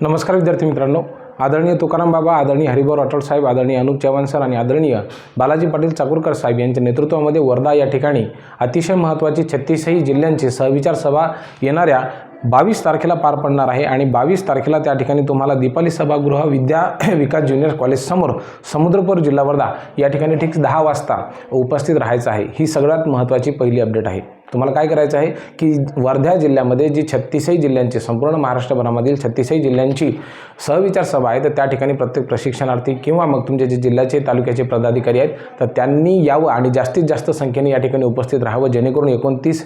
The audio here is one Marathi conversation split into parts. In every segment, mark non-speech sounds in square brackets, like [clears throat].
नमस्कार विद्यार्थी मित्रांनो. आदरणीय तुकाराम बाबा आदरणीय हरिभाऊ राठोड साहेब आदरणीय अनुप चव्हाण सर आणि आदरणीय बालाजी पाटील चाकूरकर साहेब यांच्या नेतृत्वामध्ये वर्धा या ठिकाणी अतिशय महत्त्वाची छत्तीसही जिल्ह्यांची सहविचार सभा येणाऱ्या बावीस तारखेला पार पडणार आहे आणि बावीस तारखेला त्या ठिकाणी तुम्हाला दीपाली सभागृह विद्या [clears throat] विकास ज्युनियर कॉलेजसमोर समुद्रपूर जिल्हा वर्धा या ठिकाणी ठीक दहा वाजता उपस्थित राहायचं आहे. ही सगळ्यात महत्त्वाची पहिली अपडेट आहे. तुम्हाला काय करायचं आहे की वर्धा जिल्ह्यामध्ये जी छत्तीसही जिल्ह्यांची संपूर्ण महाराष्ट्रभरामधील छत्तीसही जिल्ह्यांची सहविचार सभा आहे तर त्या ठिकाणी प्रत्येक प्रशिक्षणार्थी किंवा मग तुमचे जे जिल्ह्याचे तालुक्याचे पदाधिकारी आहेत तर त्यांनी यावं आणि जास्तीत जास्त संख्येने या ठिकाणी उपस्थित राहावं. जेणेकरून एकोणतीस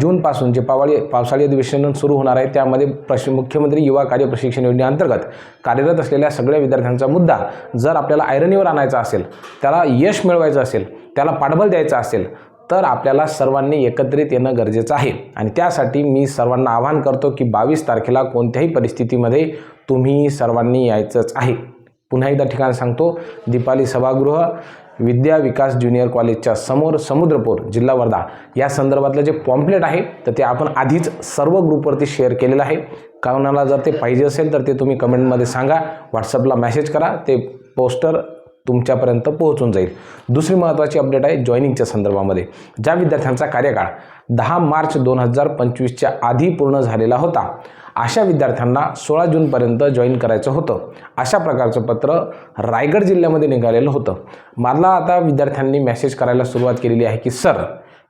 जूनपासून जे पावाळी पावसाळी अधिवेशन सुरू होणार आहे त्यामध्ये प्रश मुख्यमंत्री युवा कार्य प्रशिक्षण योजनेअंतर्गत कार्यरत असलेल्या सगळ्या विद्यार्थ्यांचा मुद्दा जर आपल्याला आयरनीवर आणायचा असेल त्याला यश मिळवायचं असेल त्याला पाठबळ द्यायचं असेल तर आपल्याला सर्वांनी एकत्रित येणं गरजेचं आहे. आणि त्यासाठी मी सर्वांना आवाहन करतो की बावीस तारखेला कोणत्याही परिस्थितीमध्ये तुम्ही सर्वांनी यायचंच आहे. पुन्हा एकदा ठिकाण सांगतो. दीपाली सभागृह विद्या विकास ज्युनियर कॉलेजच्या समोर समुद्रपूर जिल्हा वर्धा. या संदर्भातलं जे पॉम्पलेट आहे तर ते आपण आधीच सर्व ग्रुपवरती शेअर केलेलं आहे. कोणाला जर ते पाहिजे असेल तर ते तुम्ही कमेंटमध्ये सांगा. व्हॉट्सअपला मेसेज करा. ते पोस्टर तुमच्यापर्यंत पोहोचून जाईल. दुसरी महत्त्वाची अपडेट आहे जॉईनिंगच्या संदर्भामध्ये. ज्या विद्यार्थ्यांचा कार्यकाळ दहा मार्च दोन हजार पंचवीसच्या आधी पूर्ण झालेला होता अशा विद्यार्थ्यांना सोळा जूनपर्यंत जॉईन करायचं होतं. अशा प्रकारचं पत्र रायगड जिल्ह्यामध्ये निघालेलं होतं. मला आता विद्यार्थ्यांनी मेसेज करायला सुरुवात केलेली आहे की सर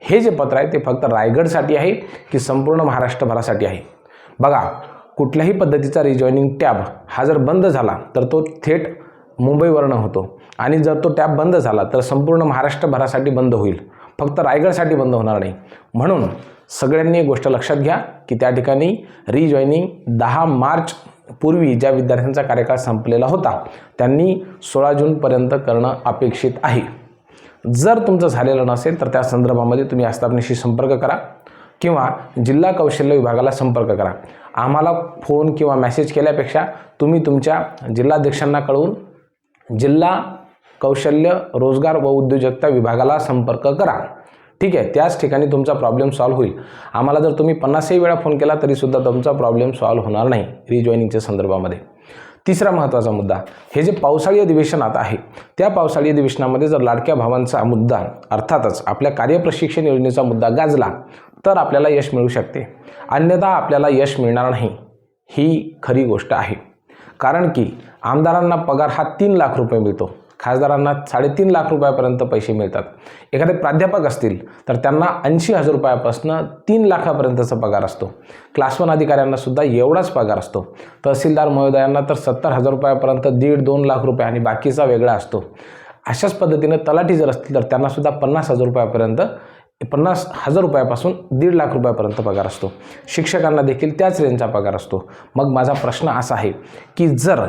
हे जे पत्र आहे ते फक्त रायगडसाठी आहे की संपूर्ण महाराष्ट्रभरासाठी आहे? बघा कुठल्याही पद्धतीचा रिजॉईनिंग टॅब हा जर बंद झाला तर तो थेट मुंबईवरनं होतो. आणि जर तो टॅप बंद झाला तर संपूर्ण महाराष्ट्रभरासाठी बंद होईल. फक्त रायगडसाठी बंद होणार नाही. म्हणून सगळ्यांनी एक गोष्ट लक्षात घ्या की त्या ठिकाणी रिजॉईनिंग दहा मार्च पूर्वी ज्या विद्यार्थ्यांचा कार्यकाळ संपलेला होता त्यांनी सोळा जूनपर्यंत करणं अपेक्षित आहे. जर तुमचं झालेलं नसेल तर त्या संदर्भामध्ये तुम्ही आस्थापनेशी संपर्क करा किंवा जिल्हा कौशल्य विभागाला संपर्क करा. आम्हाला फोन किंवा मेसेज केल्यापेक्षा तुम्ही तुमच्या जिल्हाध्यक्षांना कळवून जिल्हा कौशल्य रोजगार व उद्योजकता विभागाला संपर्क करा. ठीक आहे त्याच ठिकाणी तुमचा प्रॉब्लेम सॉल्व्ह होईल. आम्हाला जर तुम्ही पन्नासही वेळा फोन केला तरीसुद्धा तुमचा प्रॉब्लेम सॉल्व्ह होणार नाही रिजॉईनिंगच्या संदर्भामध्ये. तिसरा महत्त्वाचा मुद्दा हे जे पावसाळी अधिवेशन आता आहे त्या पावसाळी अधिवेशनामध्ये जर लाडक्या भावांचा मुद्दा अर्थातच आपल्या कार्यप्रशिक्षण योजनेचा मुद्दा गाजला तर आपल्याला यश मिळू शकते. अन्यथा आपल्याला यश मिळणार नाही. ही खरी गोष्ट आहे. कारण की आमदारांना पगार हा तीन लाख रुपये मिळतो. खासदारांना साडेतीन लाख रुपयापर्यंत पैसे मिळतात. एखादे प्राध्यापक असतील तर त्यांना ऐंशी हजार रुपयापासून तीन लाखापर्यंतचा पगार असतो. क्लास वन अधिकाऱ्यांना सुद्धा एवढाच पगार असतो. तहसीलदार महोदयांना तर सत्तर हजार रुपयापर्यंत दीड दोन लाख रुपये आणि बाकीचा वेगळा असतो. अशाच पद्धतीनं तलाठी जर असतील तर त्यांनासुद्धा पन्नास हजार रुपयापर्यंत पन्नास हजार रुपयापासून दीड लाख रुपयापर्यंत पगार असतो. शिक्षकांना देखील त्याच रेंजचा पगार असतो. मग माझा प्रश्न असा आहे की जर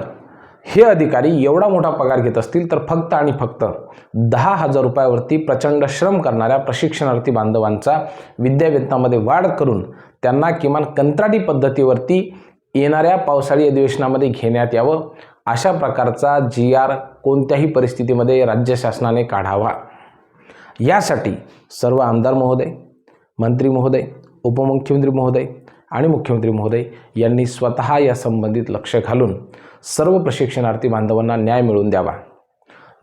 हे अधिकारी एवढा मोठा पगार घेत असतील तर फक्त आणि फक्त दहा हजार रुपयावरती प्रचंड श्रम करणाऱ्या प्रशिक्षणार्थी बांधवांचा विद्यावेतनामध्ये वाढ करून त्यांना किमान कंत्राटी पद्धतीवरती येणाऱ्या पावसाळी अधिवेशनामध्ये घेण्यात यावं अशा प्रकारचा जी आर कोणत्याही परिस्थितीमध्ये राज्य शासनाने काढावा. यासाठी सर्व आमदार महोदय मंत्री महोदय उपमुख्यमंत्री महोदय आणि मुख्यमंत्री महोदय यांनी स्वतः या संबंधित लक्ष घालून सर्व प्रशिक्षणार्थी बांधवांना न्याय मिळवून द्यावा.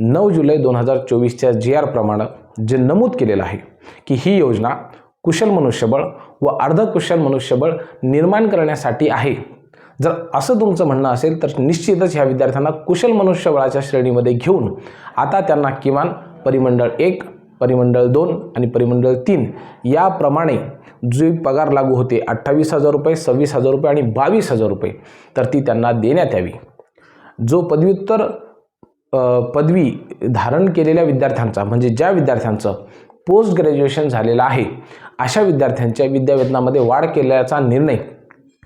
नऊ जुलै दोन हजार चोवीसच्या जी आर प्रमाणे जे नमूद केलेलं आहे की ही योजना कुशल मनुष्यबळ व अर्धकुशल मनुष्यबळ निर्माण करण्यासाठी आहे. जर असं तुमचं म्हणणं असेल तर निश्चितच ह्या विद्यार्थ्यांना कुशल मनुष्यबळाच्या श्रेणीमध्ये घेऊन आता त्यांना किमान परिमंडळ एक परिमंडळ दोन आणि परिमंडळ तीन. याप्रमाणे जे पगार लागू होते अठ्ठावीस हजार रुपये सव्वीस हजार रुपये आणि बावीस हजार रुपये तर ती त्यांना देण्यात यावी. जो पदव्युत्तर पदवी धारण केलेल्या विद्यार्थ्यांचा म्हणजे ज्या विद्यार्थ्यांचं पोस्ट ग्रॅज्युएशन झालेलं आहे अशा विद्यार्थ्यांच्या विद्यावेतनामध्ये वाढ केल्याचा निर्णय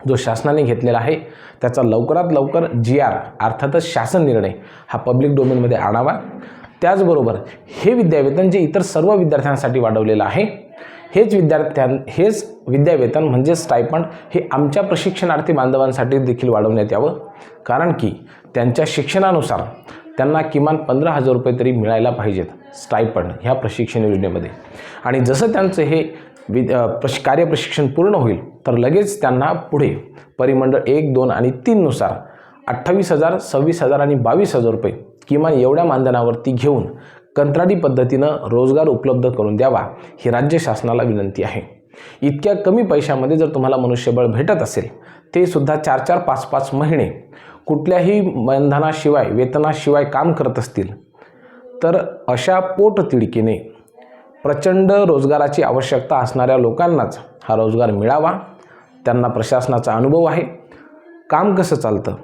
जो शासनाने घेतलेला आहे त्याचा लवकरात लवकर जी आर अर्थातच शासन निर्णय हा पब्लिक डोमेनमध्ये आणावा. त्याचबरोबर हे विद्यावेतन जे इतर सर्व विद्यार्थ्यांसाठी वाढवलेलं आहे हेच विद्यार्थ्यां हेच विद्यावेतन म्हणजे स्टायपंड हे आमच्या प्रशिक्षणार्थी बांधवांसाठी देखील वाढवण्यात यावं. कारण की त्यांच्या शिक्षणानुसार त्यांना किमान पंधरा हजार रुपये तरी मिळायला पाहिजेत स्टायपंड ह्या प्रशिक्षण योजनेमध्ये. आणि जसं त्यांचं हे वि प्रश कार्यप्रशिक्षण पूर्ण होईल तर लगेच त्यांना पुढे परिमंडळ एक दोन आणि तीननुसार अठ्ठावीस हजार सव्वीस हजार आणि बावीस हजार रुपये किमान एवढ्या मानधनावरती घेऊन कंत्राटी पद्धतीनं रोजगार उपलब्ध करून द्यावा ही राज्य शासनाला विनंती आहे. इतक्या कमी पैशामध्ये जर तुम्हाला मनुष्यबळ भेटत असेल ते सुद्धा चार चार पाच पाच महिने कुठल्याही मानधनाशिवाय वेतनाशिवाय काम करत असतील तर अशा पोटतिडकीने प्रचंड रोजगाराची आवश्यकता असणाऱ्या लोकांनाच हा रोजगार मिळावा. त्यांना प्रशासनाचा अनुभव आहे. काम कसं चालतं?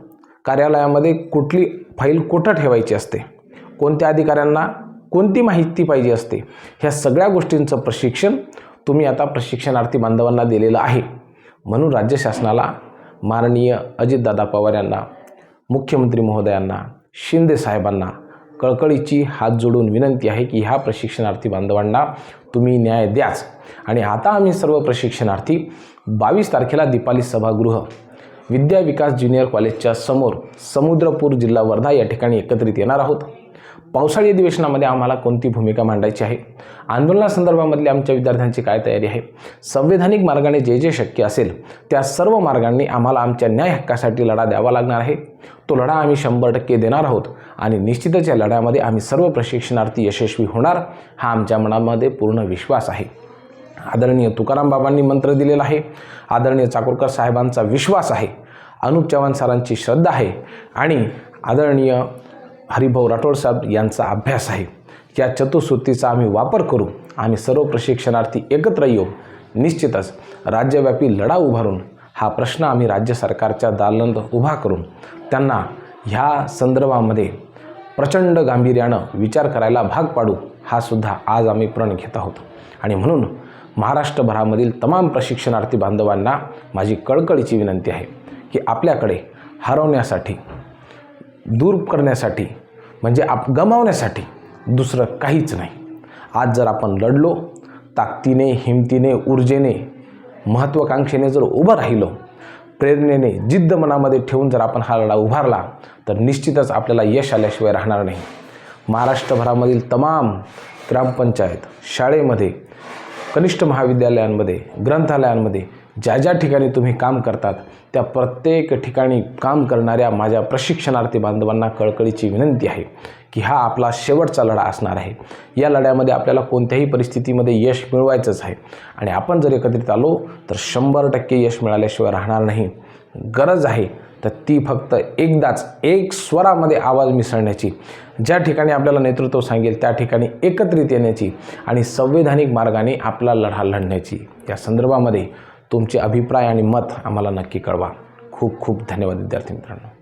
कार्यालयामध्ये कुठली फाईल कुठं ठेवायची असते? कोणत्या अधिकाऱ्यांना कोणती माहिती पाहिजे असते? ह्या सगळ्या गोष्टींचं प्रशिक्षण तुम्ही आता प्रशिक्षणार्थी बांधवांना दिलेलं आहे. म्हणून राज्य शासनाला माननीय अजितदादा पवार यांना मुख्यमंत्री महोदयांना शिंदे साहेबांना कळकळीची हात जोडून विनंती आहे की ह्या प्रशिक्षणार्थी बांधवांना तुम्ही न्याय द्याच. आणि आता आम्ही सर्व प्रशिक्षणार्थी बावीस तारखेला दीपाली सभागृह विद्या विकास ज्युनियर कॉलेजच्या समोर समुद्रपूर जिल्हा वर्धा या ठिकाणी एकत्रित येणार आहोत. पावसाळी अधिवेशनामध्ये आम्हाला कोणती भूमिका मांडायची आहे? आंदोलनासंदर्भामधली आमच्या विद्यार्थ्यांची काय तयारी आहे? संवैधानिक मार्गाने जे जे शक्य असेल त्या सर्व मार्गांनी आम्हाला आमच्या न्याय हक्कासाठी लढा द्यावा लागणार आहे. तो लढा आम्ही शंभर टक्के देणार आहोत आणि निश्चितच या लढ्यामध्ये आम्ही सर्व प्रशिक्षणार्थी यशस्वी होणार हा आमच्या मनामध्ये पूर्ण विश्वास आहे. आदरणीय तुकाराम बाबांनी मंत्र दिलेला आहे. आदरणीय चाकूरकर साहेबांचा विश्वास आहे. अनुप चव्हाण सरांची श्रद्धा आहे. आणि आदरणीय हरिभाऊ राठोड साहेब यांचा अभ्यास आहे. या चतुसूत्रीचा आम्ही वापर करू. आम्ही सर्व प्रशिक्षणार्थी एकत्र येऊ. निश्चितच राज्यव्यापी लढा उभारून हा प्रश्न आम्ही राज्य सरकारच्या दालनात उभा करून त्यांना ह्या संदर्भामध्ये प्रचंड गांभीर्यानं विचार करायला भाग पाडू हा सुद्धा आज आम्ही प्रण घेत आहोत. आणि म्हणून महाराष्ट्रभरामधील तमाम प्रशिक्षणार्थी बांधवांना माझी कळकळीची विनंती आहे की आपल्याकडे हरवण्यासाठी दूर करण्यासाठी म्हणजे आप गमावण्यासाठी दुसरं काहीच नाही. आज जर आपण लढलो ताकदीने हिमतीने ऊर्जेने महत्त्वाकांक्षेने जर उभं राहिलो प्रेरणेने जिद्द मनामध्ये ठेवून जर आपण हा लढा उभारला तर निश्चितच आपल्याला यश आल्याशिवाय राहणार नाही. महाराष्ट्रभरामधील तमाम ग्रामपंचायत शाळेमध्ये कनिष्ठ महाविद्यालयांमध्ये ग्रंथालयांमध्ये ज्या ज्या ठिकाणी तुम्ही काम करतात त्या प्रत्येक ठिकाणी काम करणाऱ्या माझ्या प्रशिक्षणार्थी बांधवांना कळकळीची विनंती आहे की हा आपला शेवटचा लढा असणार आहे. या लढ्यामध्ये आपल्याला कोणत्याही परिस्थितीमध्ये यश मिळवायचंच आहे. आणि आपण जर एकत्रित आलो तर शंभर टक्के यश मिळाल्याशिवाय राहणार नाही. गरज आहे तर ती फक्त एकदाच एक स्वरामध्ये आवाज मिसळण्याची ज्या ठिकाणी आपल्याला नेतृत्व सांगेल त्या ठिकाणी एकत्रित येण्याची आणि संवैधानिक मार्गाने आपला लढा लढण्याची. या संदर्भामध्ये तुमचे अभिप्राय आणि मत आम्हाला नक्की कळवा. खूप खूप धन्यवाद विद्यार्थी मित्रांनो.